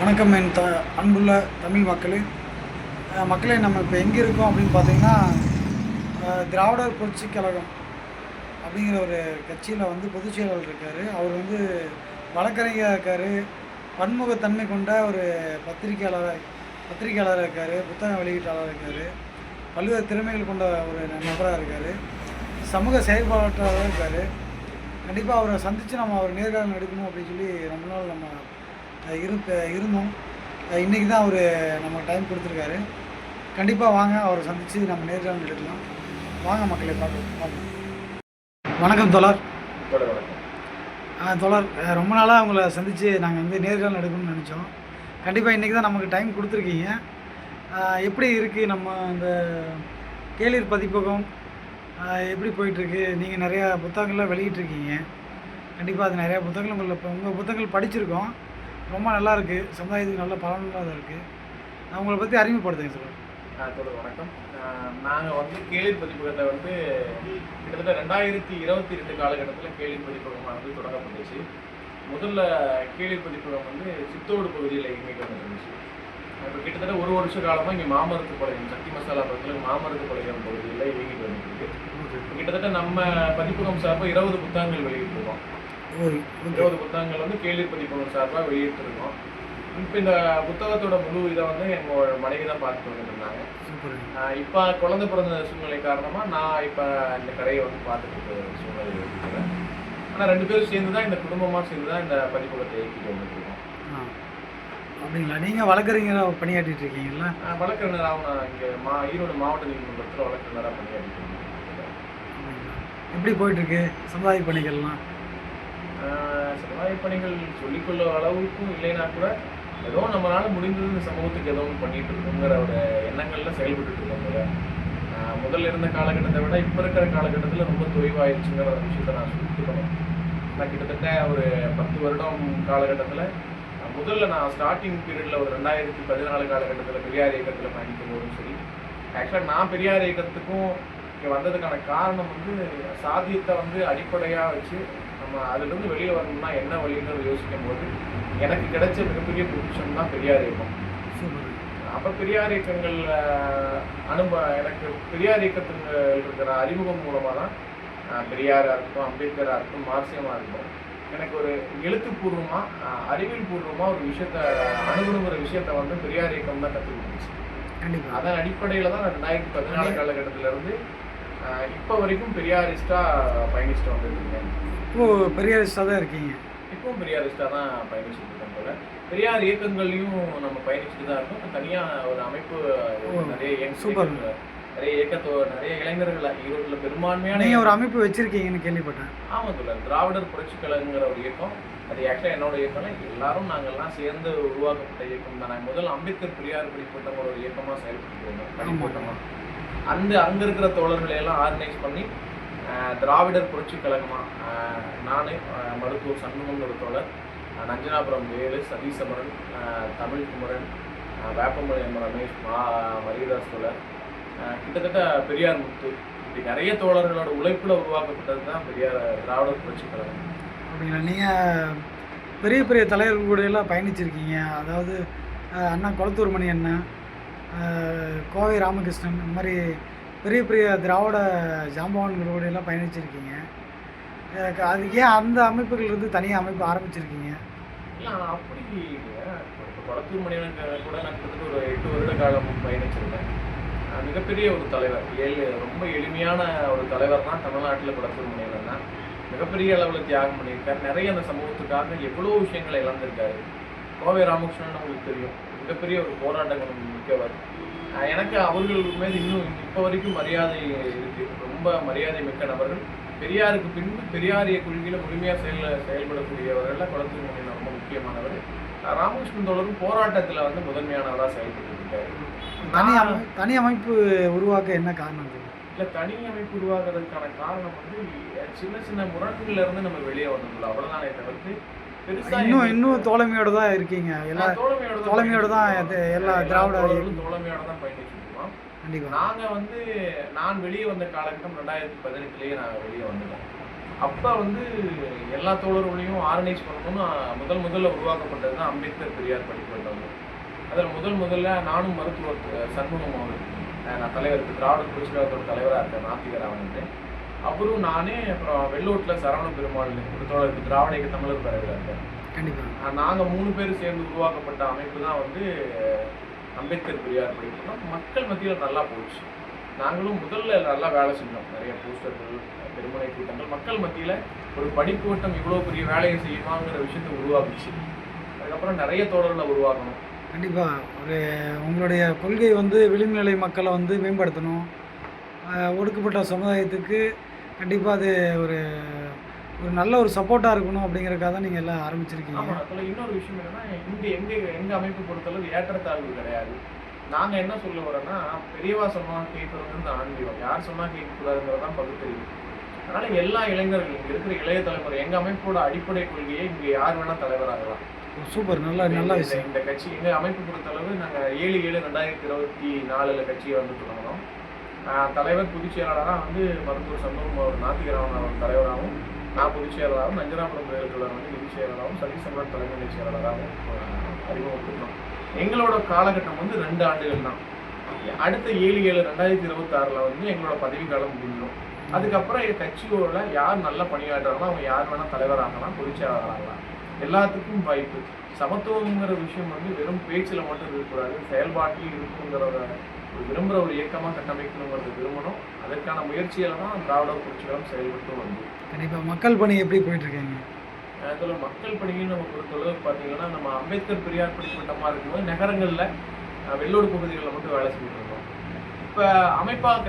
வணக்கம் என் த அன்புள்ள தமிழ் மக்களே. மக்களே நம்ம இப்போ எங்கே இருக்கோம் அப்படின்னு பார்த்தீங்கன்னா திராவிடர் புரட்சி கழகம் அப்படிங்கிற ஒரு கட்சியில் வந்து பொதுச் செயலாளர் இருக்கார். அவர் வந்து வழக்கறிஞராக இருக்கார். பன்முகத்தன்மை கொண்ட ஒரு பத்திரிகையாளர் பத்திரிகையாளராக இருக்கார். புத்தக வெளியீட்டாளராக இருக்கார். பல்வேறு திறமைகள் கொண்ட ஒரு நபராக இருக்கார். சமூக செயல்பாட்டாளராக இருக்கார். கண்டிப்பாக அவரை சந்தித்து நம்ம அவர் நேர்காணல் எடுக்கணும் அப்படின்னு சொல்லி ரொம்ப நாள் நம்ம அஹ் இருந்தோம். இன்றைக்கி தான் அவர் நம்ம டைம் கொடுத்துருக்காரு. கண்டிப்பாக வாங்க அவரை சந்தித்து நம்ம நேர்காணல் எடுக்கலாம். வாங்க மக்களை பார்க்கலாம் பார்க்கலாம் வணக்கம் தோழர். ஆ, தோழர் ரொம்ப நாளாக உங்களை சந்தித்து நாங்கள் வந்து நேர்காணல் எடுக்கணும்னு நினச்சோம். கண்டிப்பாக இன்றைக்கி தான் நமக்கு டைம் கொடுத்துருக்கீங்க. எப்படி இருக்குது நம்ம இந்த கேளிர் பதிப்பகம்? எப்படி போயிட்டுருக்கு? நீங்கள் நிறையா புத்தகங்கள்லாம் வெளியிட்டிருக்கீங்க. கண்டிப்பாக அது நிறையா புத்தகங்கள் உங்களை இப்போ உங்கள் புத்தகங்கள் படிச்சிருக்கோம். ரொம்ப நல்லா இருக்குது சமுதாயத்துக்கு நல்ல பலனுள்ளதாக இருக்குது நான் உங்களை பற்றி அறிமுகப்படுத்துங்க சார். ஆ, வணக்கம். நாங்கள் வந்து கேள்வி பதிப்பகத்தை வந்து கிட்டத்தட்ட ரெண்டாயிரத்தி இருபத்தி ரெண்டு காலகட்டத்தில் கேள்வி பதிப்பகமானது வந்து தொடங்கப்பட்டுச்சு. முதல்ல கேள்வி பதிப்பகம் வந்து சித்தோடு பகுதியில் இயங்கிட்டு வந்துருந்துச்சு. இப்போ கிட்டத்தட்ட ஒரு வருஷ காலமாக இங்கே மாமரத்து பாளையம் சக்தி மசாலா பக்கத்தில் மாமரத்து பாளையம் பகுதியில் இயங்கிட்டு வந்துருக்கு கிட்டத்தட்ட நம்ம பதிப்பகம் சார்பாக இருபது புத்தகங்கள் வெளியிட்டிருக்கோம் இருபது புத்தகங்கள் வந்து கேளிர் பதிப்பகம் சார்பாக வெளியிட்டிருக்கோம். இப்போ இந்த புத்தகத்தோட முழு இதை வந்து எங்களோட மனைவி தான் பார்த்துட்டு ஆஹ் இப்ப குழந்தை பிறந்த சூழ்நிலை காரணமா நான் இப்ப இந்த கடையை வந்து பார்த்துட்டு இருக்க சூழ்நிலை இருக்கிறேன் ஆனா ரெண்டு பேரும் சேர்ந்து தான் இந்த குடும்பமா சேர்ந்து தான் இந்த பதிப்பகத்தை இயக்கிட்டு ஆ. அப்படிங்களா? நீங்கள் வழக்கறிஞராக பணியாற்றிட்டு இருக்கீங்களா வழக்கறிஞராக நான் இங்க மா ஈரோடு மாவட்ட நீதிமன்றத்தில் வழக்கறிஞராக பணியாற்றிட்டு இருக்கேன் எப்படி போயிட்டுருக்கு சமுதாய பணிகள்லாம்? சமுதாய பணிகள் சொல்லிக்கொள்ள அளவுக்கும் இல்லைன்னா கூட ஏதோ நம்மளால முடிந்தது இந்த சமூகத்துக்கு ஏதோ ஒன்று பண்ணிட்டு இருக்கோங்கிற ஒரு எண்ணங்கள்ல செயல்பட்டு இருக்கோம் முதல்ல. இருந்த காலகட்டத்தை விட இப்போ இருக்கிற காலகட்டத்தில் ரொம்ப தொய்வாயிருச்சுங்கிற ஒரு விஷயத்த நான் சொல்லிட்டுக்கணும் நான் கிட்டத்தட்ட ஒரு பத்து வருடம் காலகட்டத்தில் முதல்ல நான் ஸ்டார்டிங் பீரியடில் ஒரு ரெண்டாயிரத்தி பதினாலு காலகட்டத்தில் பெரியார் இயக்கத்தில் பயணிக்கும் போதும் சரி ஆக்சுவலாக நான் பெரியார் இயக்கத்துக்கும் இங்கே வந்ததுக்கான காரணம் வந்து சாதியத்தை வந்து அடிப்படையாக வச்சு நம்ம அதுலேருந்து வெளியே வரணும்னா என்ன வழின்றது யோசிக்கும் போது எனக்கு கிடைச்ச மிகப்பெரிய பொசிஷன் தான் பெரியார் இயக்கம் அப்போ பெரியார் இயக்கங்கள் அனுப எனக்கு பெரியார் இயக்கத்தில் இருக்கிற அறிமுகம் மூலமாக தான் அஹ், பெரியாரா இருக்கட்டும் அம்பேத்கராக இருக்கட்டும் மார்க்சியமாக இருக்கட்டும் எனக்கு ஒரு எழுத்துப்பூர்வமாக அறிவியல் பூர்வமாக ஒரு விஷயத்த அணுகணுங்கிற விஷயத்த வந்து பெரியார் இயக்கம் தான் கற்றுக் கொடுத்துச்சு. அதன் அடிப்படையில் தான் ரெண்டாயிரத்தி பதினாலு காலகட்டத்துல இருந்து அஹ், இப்போ வரைக்கும் பெரியாரிஸ்டாக பயணிச்சுட்டு வந்துருக்கேன் இப்போது பெரியாரிஸ்டாக தான் இருக்கீங்க. இப்பவும் பெரியாரிஸ்டாக தான் பயணிச்சுட்டு இருக்கேன் போல. பெரியார் இயக்கங்கள்லையும் நம்ம பயணிச்சுட்டு தான் இருக்கோம். தனியாக ஒரு அமைப்பு நிறைய சூப்பர். நிறைய இயக்கத்தோ நிறைய இளைஞர்கள் ஈரோட்டில் பெரும்பான்மையான நீங்கள் ஒரு அமைப்பு வச்சுருக்கீங்கன்னு கேள்விப்பட்டேன். ஆமாம் தோழர் திராவிடர் புரட்சி கழகங்கிற ஒரு இயக்கம். அது ஆக்சுவலாக என்னோட இயக்கம் எல்லாரும் நாங்கள்லாம் சேர்ந்து உருவாக்கப்பட்ட இயக்கம் தான் நாங்கள் முதல்ல அம்பேத்கர் பெரியார் படிப்பட்ட ஒரு இயக்கமாக செயல்பட்டு இருந்தோம் தனிப்பட்டமாக அந்த அங்கே இருக்கிற தோழர்களை எல்லாம் ஆர்கனைஸ் பண்ணி திராவிடர் புரட்சி கழகமாக நான் மருத்துவர் சண்முகங்கிற தோழர் நஞ்சனாபுரம் வேலு சதீசமரன் தமிழ்குமரன் தமிழ் குமரன் வேப்பமலை ரமேஷ் மா மரியதாஸ் தோழர் கிட்டத்தட்ட பெரியார் முத்து இப்படி நிறைய தோழர்களோட உழைப்பில் உருவாக்கப்பட்டது தான் பெரியார் திராவிடர் புரட்சி கழகம். அப்படிங்களா? நீங்கள் பெரிய பெரிய தலைவர்கள் கூட எல்லாம் பயணிச்சிருக்கீங்க. அதாவது அண்ணா கொளத்தூர் மணி அண்ணன் கோவை ராமகிருஷ்ணன் இந்த மாதிரி பெரிய பெரிய திராவிட ஜாம்பவான்களோடையெல்லாம் எல்லாம் பயணிச்சிருக்கீங்க அது ஏன் அந்த அமைப்புகள் இருந்து தனியாக அமைப்பு ஆரம்பிச்சிருக்கீங்க? இல்லை அப்படி கொளத்தூர் கூட நான் கிட்டத்தட்ட ஒரு எட்டு வருட காலம் பயணிச்சிருந்தேன். மிகப்பெரிய ஒரு தலைவர் ஏழு ரொம்ப எளிமையான ஒரு தலைவர் தான் தமிழ்நாட்டில் கொளத்தூர் மணியன் தான். மிகப்பெரிய அளவில் தியாகம் பண்ணியிருக்காரு. நிறைய அந்த சமூகத்துக்காக எவ்வளோ விஷயங்களை இழந்திருக்காரு. கோவை ராமகிருஷ்ணன் உங்களுக்கு தெரியும். மிகப்பெரிய ஒரு போராட்ட குணம் மிக்கவர் எனக்கு அவர்கள் மீது இன்னும் இப்போ வரைக்கும் மரியாதை இருக்கு. ரொம்ப மரியாதை மிக்க நபர்கள். பெரியாருக்கு பின்பு பெரியாரிய கொள்கையில முழுமையாக செயல் செயல்படக்கூடியவர்கள் குளத்தூர் ரொம்ப முக்கியமானவர். ராமகிருஷ்ணன் தோழரும் போராட்டத்தில் வந்து முதன்மையானவராக செயல்பட்டு இருக்காரு தனி அமை தனி அமைப்பு உருவாக்க என்ன காரணம்? இல்ல தனி அமைப்பு உருவாக்குறதுக்கான காரணம் வந்து சின்ன சின்ன முரண்கள்ல இருந்து நம்ம வெளியே வந்தோம்ல அவ்வளவுதானே தவிர்த்து இன்னும் இன்னும் தோழமையோடு தான் இருக்கீங்க. எல்லா தோழமையோட தான் எல்லா. திராவிட தோழமையோட தான் இருக்கோம். கண்டிப்பாக நாங்க வந்து நான் வெளியே வந்த காலகட்டம் ரெண்டாயிரத்தி பதினெட்டுலயே நான் வெளியே வந்துட்டேன். அப்போ வந்து எல்லா தோழர்களையும் ஆர்கனைஸ் பண்ணணும்னு முதல் முதல்ல உருவாக்கப்பட்டது தான் அம்பேத்கர் பெரியார் படிப்பு வட்டம் அதில் முதல் முதல்ல நானும் மருத்துவர் சண்முகம் அவர் நான் தலைவர் திராவிட புரட்சிகரத்தோட தலைவராக இருக்கேன் நாத்திகராவன் அவரும் நானே அப்புறம் வெள்ளோட்டில் சரவண பெருமாள் ஒரு தோழர் திராவிட இயக்க தமிழர் இருக்கேன் கண்டிப்பாக நாங்கள் மூணு பேர் சேர்ந்து உருவாக்கப்பட்ட அமைப்பு தான் வந்து அம்பேத்கர் பெரியார் படிப்பு மக்கள் மத்தியில் நல்லா போச்சு. நாங்களும் முதல்ல நல்லா வேலை செஞ்சோம். நிறைய போஸ்டர்கள் பெருமுனை கூட்டங்கள் மக்கள் மத்தியில் ஒரு படிப்பு வட்டம் இவ்வளோ பெரிய வேலையை செய்யுமாங்கிற விஷயத்தை உருவாக்குச்சு. அதுக்கப்புறம் நிறைய தோழர்களை உருவாக்கணும். கண்டிப்பாக ஒரு உங்களுடைய கொள்கை வந்து விளிம்புநிலை மக்களை வந்து மேம்படுத்தணும். ஒடுக்கப்பட்ட சமுதாயத்துக்கு கண்டிப்பாக அது ஒரு ஒரு நல்ல ஒரு சப்போர்ட்டாக இருக்கணும் அப்படிங்கிறதுக்காக தான் நீங்கள் எல்லாம் ஆரம்பிச்சிருக்கீங்க. அதில் இன்னொரு விஷயம் என்னன்னா இங்கே எங்க எங்க அமைப்பு பொறுத்தளவு ஏற்றத்தாழ்வு கிடையாது. நாங்க என்ன சொல்ல வரோம்னா பெரியவா சொன்னா கேட்கறது வந்து ஆன்மீகம். யார் சொன்னா கேட்கக்கூடாதுங்கிறது தான் பகுத்தறிவு அதனால எல்லா இளைஞர்கள் இங்க இருக்கிற இளைய தலைமுறை எங்க அமைப்போட அடிப்படை கொள்கையே இங்க யார் வேணா தலைவராகலாம் சூப்பர். நல்ல நல்ல விஷயம். இந்த கட்சி எங்க அமைப்பு பொறுத்தளவு நாங்க ஏழு ஏழு ரெண்டாயிரத்தி இருபத்தி நாலுல கட்சியை வந்து தொடங்கினோம். தலைவர் பொதுச் செயலாளராக வந்து மருத்துவர் சண்முகம் அவர் நாத்திகராமன் அவர் தலைவராகவும் நான் பொதுச் செயலாளராகவும் நஞ்சனாபுரம் பேருக்குள்ளர் வந்து நிதி செயலாளராகவும் சதீசம்பரம் தலைமை செயலாளராகவும் அறிமுகப்படுத்தினோம் எங்களோட காலகட்டம் வந்து ரெண்டு ஆண்டுகள் தான். அடுத்த ஏழு ஏழு ரெண்டாயிரத்தி இருபத்தாறில் வந்து எங்களோட பதவி காலம் முடிஞ்சிடும். அதுக்கப்புறம் எங்க கட்சியோட யார் நல்ல பணியாற்றுறாங்களோ அவங்க யார் வேணால் தலைவராகலாம் பொதுச் செயலாளராகலாம் எல்லாத்துக்கும் வாய்ப்பு. சமத்துவங்கிற விஷயம் வந்து வெறும் பேச்சில் மட்டும் இருக்கக்கூடாது செயல்பாட்டில் இருக்குங்கிறத ஒரு விரும்புகிற ஒரு இயக்கமாக கட்டமைக்கணுங்கிறது விரும்பணும். அதற்கான முயற்சியில தான் திராவிட புரட்சிகளும் செயல்பட்டு வந்து கண்டிப்பாக மக்கள் பணி எப்படி போயிட்டுருக்கீங்க? அதில் மக்கள் பணின்னு நம்ம பொறுத்தளவு பார்த்தீங்கன்னா நம்ம அம்பேத்கர் பெரியார் படிப்பட்டமாக இருக்கும்போது நகரங்களில் வெள்ளோடு பகுதிகளில் மட்டும் வேலை செஞ்சுட்டு இருந்தோம். இப்போ அமைப்பாக